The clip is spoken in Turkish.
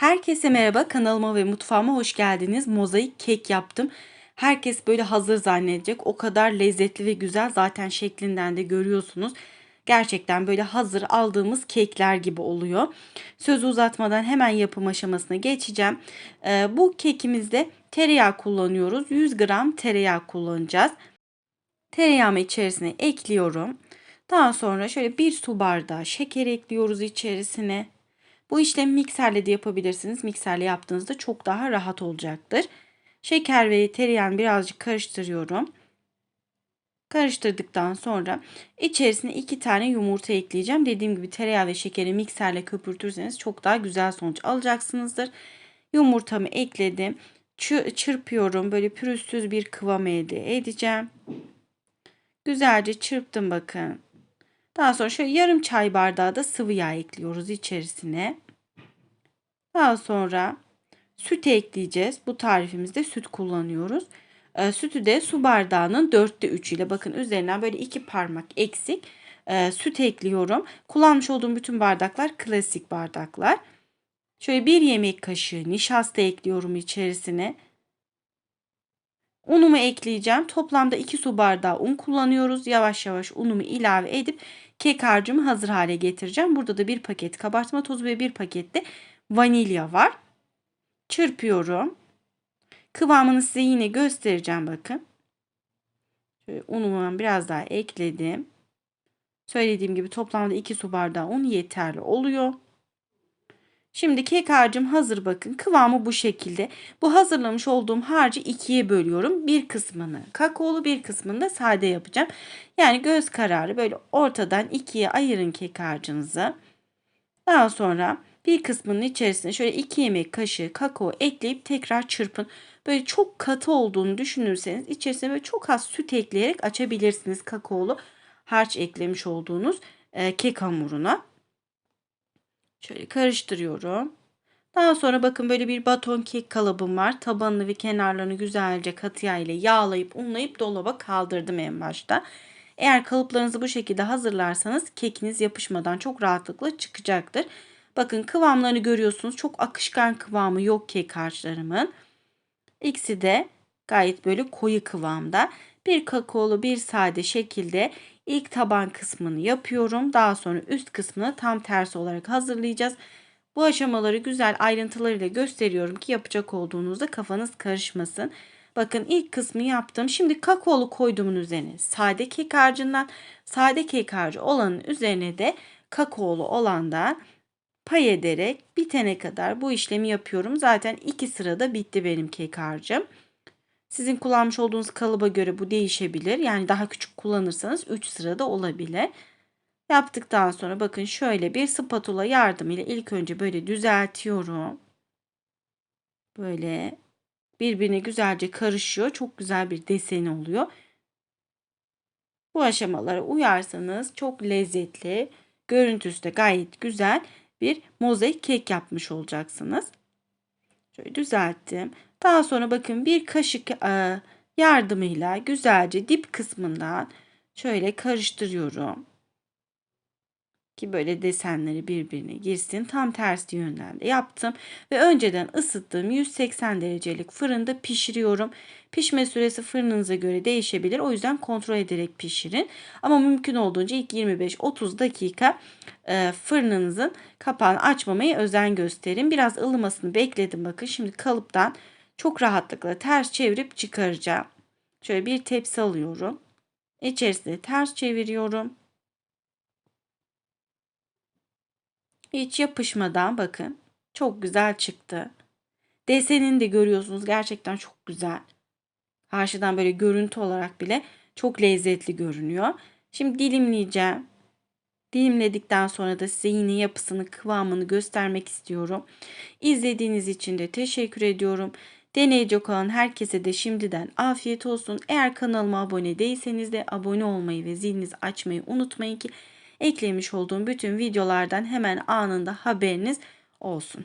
Herkese merhaba kanalıma ve mutfağıma hoş geldiniz. Mozaik kek yaptım. Herkes böyle hazır zannedecek. O kadar lezzetli ve güzel zaten şeklinden de görüyorsunuz. Gerçekten böyle hazır aldığımız kekler gibi oluyor. Sözü uzatmadan hemen yapım aşamasına geçeceğim. Ee, bu kekimizde tereyağı kullanıyoruz. 100 gram tereyağı kullanacağız. Tereyağımı içerisine ekliyorum. Daha sonra şöyle bir su bardağı şeker ekliyoruz içerisine. Bu işlemi mikserle de yapabilirsiniz. Mikserle yaptığınızda çok daha rahat olacaktır. Şeker ve tereyağını birazcık karıştırıyorum. Karıştırdıktan sonra içerisine iki tane yumurta ekleyeceğim. Dediğim gibi tereyağı ve şekeri mikserle köpürtürseniz çok daha güzel sonuç alacaksınızdır. Yumurtamı ekledim. Çırpıyorum. Böyle pürüzsüz bir kıvam elde edeceğim. Güzelce çırptım bakın. Daha sonra şöyle yarım çay bardağı da sıvı yağ ekliyoruz içerisine. Daha sonra süt ekleyeceğiz. Bu tarifimizde süt kullanıyoruz. E, sütü de su bardağının dörtte üçü ile bakın üzerinden böyle iki parmak eksik e, süt ekliyorum. Kullanmış olduğum bütün bardaklar klasik bardaklar. Şöyle bir yemek kaşığı nişasta ekliyorum içerisine. Unumu ekleyeceğim. Toplamda 2 su bardağı un kullanıyoruz. Yavaş yavaş unumu ilave edip kek harcımı hazır hale getireceğim. Burada da bir paket kabartma tozu ve bir paket de vanilya var. Çırpıyorum. Kıvamını size yine göstereceğim bakın. Şöyle unumu biraz daha ekledim. Söylediğim gibi toplamda 2 su bardağı un yeterli oluyor. Şimdi kek harcım hazır bakın. Kıvamı bu şekilde. Bu hazırlamış olduğum harcı ikiye bölüyorum. Bir kısmını kakaolu bir kısmını da sade yapacağım. Yani göz kararı böyle ortadan ikiye ayırın kek harcınızı. Daha sonra bir kısmının içerisine şöyle 2 yemek kaşığı kakao ekleyip tekrar çırpın. Böyle çok katı olduğunu düşünürseniz içerisine böyle çok az süt ekleyerek açabilirsiniz kakaolu harç eklemiş olduğunuz e, kek hamuruna. Şöyle karıştırıyorum. Daha sonra bakın böyle bir baton kek kalıbım var. Tabanını ve kenarlarını güzelce katı yağ ile yağlayıp unlayıp dolaba kaldırdım en başta. Eğer kalıplarınızı bu şekilde hazırlarsanız kekiniz yapışmadan çok rahatlıkla çıkacaktır. Bakın kıvamlarını görüyorsunuz. Çok akışkan kıvamı yok kek harçlarımın. İkisi de gayet böyle koyu kıvamda. Bir kakaolu bir sade şekilde ilk taban kısmını yapıyorum. Daha sonra üst kısmını tam tersi olarak hazırlayacağız. Bu aşamaları güzel ayrıntılarıyla gösteriyorum ki yapacak olduğunuzda kafanız karışmasın. Bakın ilk kısmı yaptım. Şimdi kakaolu koyduğumun üzerine sade kek harcından sade kek harcı olanın üzerine de kakaolu olandan pay ederek bitene kadar bu işlemi yapıyorum. Zaten iki sırada bitti benim kek harcım. Sizin kullanmış olduğunuz kalıba göre bu değişebilir. Yani daha küçük kullanırsanız 3 sırada olabilir. Yaptıktan sonra bakın şöyle bir spatula yardımıyla ilk önce böyle düzeltiyorum. Böyle birbirine güzelce karışıyor. Çok güzel bir deseni oluyor. Bu aşamalara uyarsanız çok lezzetli, görüntüsü de gayet güzel bir mozaik kek yapmış olacaksınız. Şöyle düzelttim. Daha sonra bakın bir kaşık e, yardımıyla güzelce dip kısmından şöyle karıştırıyorum. Ki böyle desenleri birbirine girsin. Tam tersi yönden de yaptım. Ve önceden ısıttığım 180 derecelik fırında pişiriyorum. Pişme süresi fırınınıza göre değişebilir. O yüzden kontrol ederek pişirin. Ama mümkün olduğunca ilk 25-30 dakika e, fırınınızın kapağını açmamaya özen gösterin. Biraz ılımasını bekledim bakın. Şimdi kalıptan çok rahatlıkla ters çevirip çıkaracağım. Şöyle bir tepsi alıyorum. İçerisine ters çeviriyorum. Hiç yapışmadan bakın. Çok güzel çıktı. Desenini de görüyorsunuz. Gerçekten çok güzel. Karşıdan böyle görüntü olarak bile çok lezzetli görünüyor. Şimdi dilimleyeceğim. Dilimledikten sonra da size yine yapısını, kıvamını göstermek istiyorum. İzlediğiniz için de teşekkür ediyorum. Deneyecek olan herkese de şimdiden afiyet olsun. Eğer kanalıma abone değilseniz de abone olmayı ve zilinizi açmayı unutmayın ki eklemiş olduğum bütün videolardan hemen anında haberiniz olsun.